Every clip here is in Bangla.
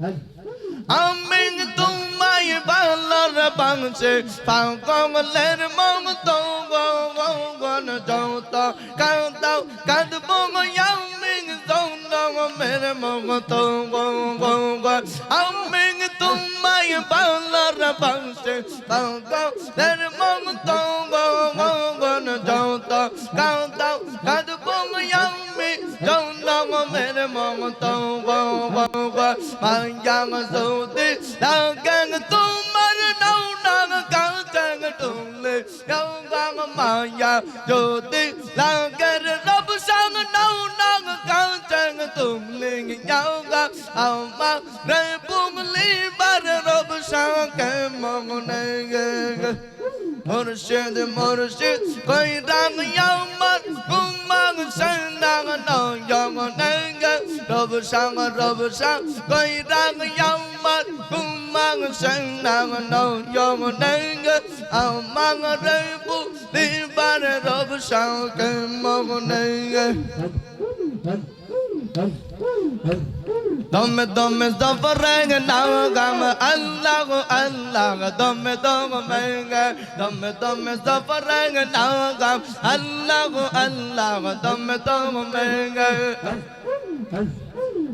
আমি তোমায় ভালোর বাংছে পাগলের মম তো গন যৌত কাঁদাও কাঁদবো আমি যৌন মেরে মন তো আমি তোমায় ভালোর বাংছে পাগলের মন তো গন যৌত কাঁদাও কাঁদব আমি যৌন মেরে মন তো মায়াং সৌদি লাগাং তোমার নাং কাং চাং টুলে নাও গাং মায়া যদি লাগার রব sang নাও নাং কাং চাং টুলে নাও গা আমা রে বুমলি বার রব sang কে মগনে গে মুর্শিদ মুর্শিদ কই রাং ইয়ামার কুমাং সন্দাং নৌ yong nang rub sang rub sang koi rang yang mat kumang sang nang no yong nang ao mang rơi bu đi ba rub sang cái mong nang Dome dome zafarang na gam Allah Allah dome dome menga dome dome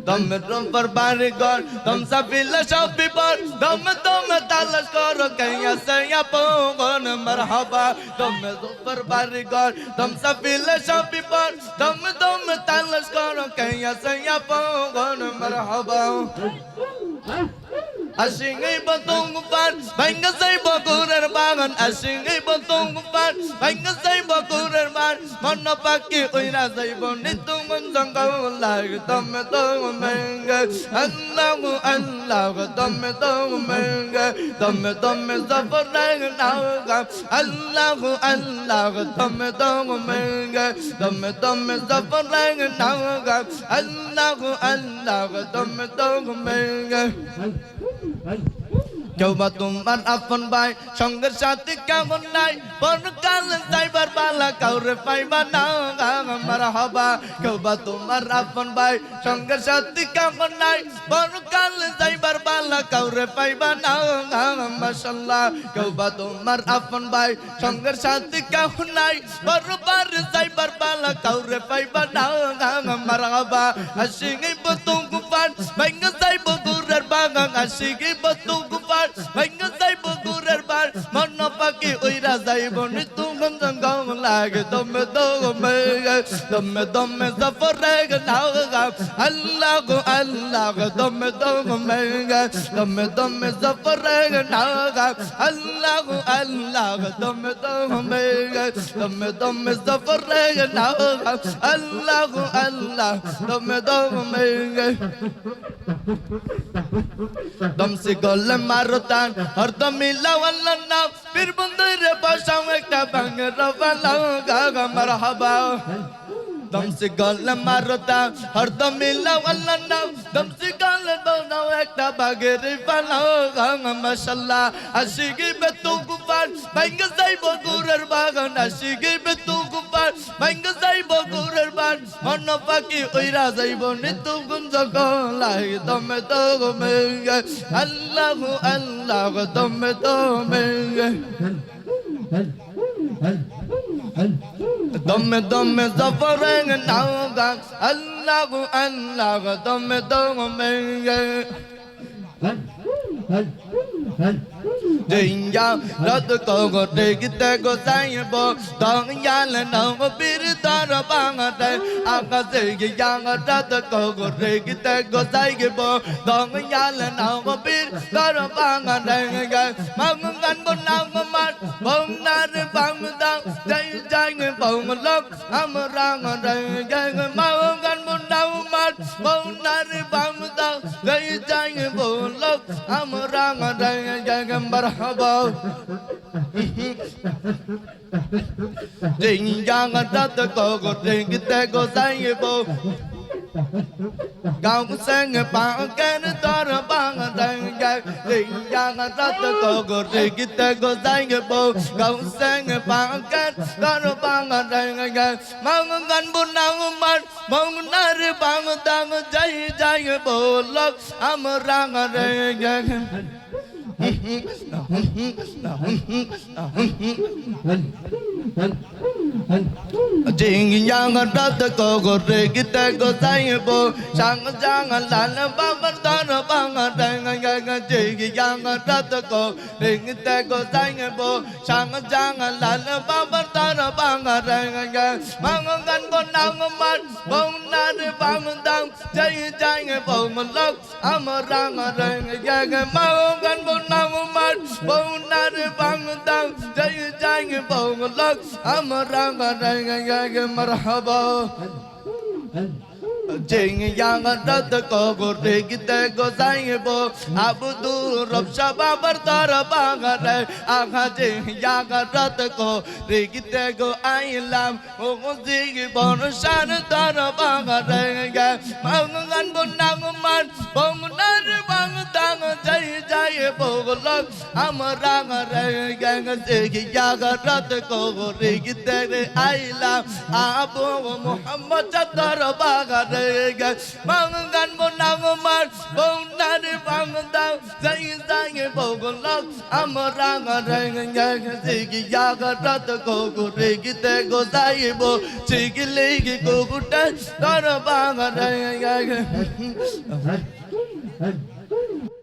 zafarang na gam Allah Allah dome dome menga দম রম্পর বাড়ি ঘর দম সাবিলা সবি পর দম দম তালাশ কর কইয়া সইয়া পগন মারহাবা দম রম্পর বাড়ি ঘর দম সাবিলা সবি পর দম দম তালাশ কর কইয়া সইয়া পগন মারহাবা Asing ay batong pan, bangga say bakurar batong pan, bangga say bakurar ban. Mana paki uira say bonitong mansang kaulag. Tame tong menga, Allahu Allah, tame tong menga. Tame tome safarang nauga. Allahu Allah, tame tong menga. Tame tome safarang nauga. Allahu Allah, tame tong menga. কেউ তোমার আপন ভাই, সঙ্গের সাথে কেমন নাই? পরকাল যাইবার পালা কাউরে পাইবা না আমার হবা। কেউ তোমার আপন ভাই, সঙ্গের সাথে কেমন নাই? পরকাল যাইবার পালা কাউরে পাইবা না মাশাল্লাহ কেউ তোমার আপন ভাই, সঙ্গের সাথে কেমন নাই? পরবার যাইবার পালা কাউরে পাইবা না আমার হবা। আসিঙ্গি বতুং কুপান ভাঙ্গা যাইব বাগান আসিঙ্গি ওইরা যাইব নিতু গঞ্জন গম লাগে, দমে দমে দমে দমে সফর গে নাও গা। আল্লাহ গো আল্লাহ গো, দমে দমে দমে দমে সফর গে নাও গা। আল্লাহ গো আল্লাহ গো, দমে দমে দমে দমে সফর গে নাও গা। আল্লাহ গো, আল্লাহ, দমে দমে। দম সে গলে মারো টান হরদম মিলাও আল্লাহ নাম পীর বন্ধুরে বসাও একটা ভাঙে রবালাও গা গা মারহাবা দম সে গলে মারো টান হরদম মিলাও আল্লাহ নাম দম সে গলে বানাও একটা বাগের বানাও গা গা মাশাল্লাহ আশিকি বেতু কুফার ভাঙ্গে যাইব গুরের বাগান আশিকি বেতু কুফার ভাঙ্গে যাইব গুরের বাগান মন পাখি ওইরা যাইব নিতু গুঞ্জ গলাই দমে দমে আল্লাহ আল্লাহ, দমে দমে দমে দমে জফরেং নাওগা আল্লাহ আল্লাহ, দমে দমে Jinja rad ko go te gite go sai bo dong ya le no go bir dar bang te aga se ge yang rad ko go te gite go sai ge bo dong ya le no go bir dar bang te ga mang gan bon na ma ma bong na re bang da dai dai ge bong lok am rang re ge mang gan bon na ma bong na re bang da dai dai ge bong lok am re Ding yang rat ko go ding te go sai bo Gao sang ba kan tar bang dang ga rì kì tê gồ danh gồ bồ Gầu sen bằng kết Gò rô bằng ở đây ngay ngay Mang ngân bùn nàng mặt Mong nà rì bằng tăng Jai jai bồ lốc Am rang ở đây Jing yang rat ko go go sang lan yang ko re git go sai bo sang jang lan ba ba ta no ba nga da nga nga mang gan bon nang man bong na de bang dang jai jai bo mang gan bon nang man bong na de bang dang jai jai bo man lok am rang ra nga nga marhaba Jing yang rat ko go re gite go sai সোনার বাংদাম জয় জয় বৌমলক আমার রং জগ মৌগন নাম মার সোনার বাংদাম জয় জয় বৌমলক আমার রং জগ মরহবা san tar bangare ga mang gan bon nang man bong nar bang tang jai jai bo go lak amrang re gang jing yang rat ko go re gite ai lam abu muhammad tar bangare ga mangan mo nang man bong na di bang tang sai sai bo go lak amrang re ga sigi ya ga rat ko go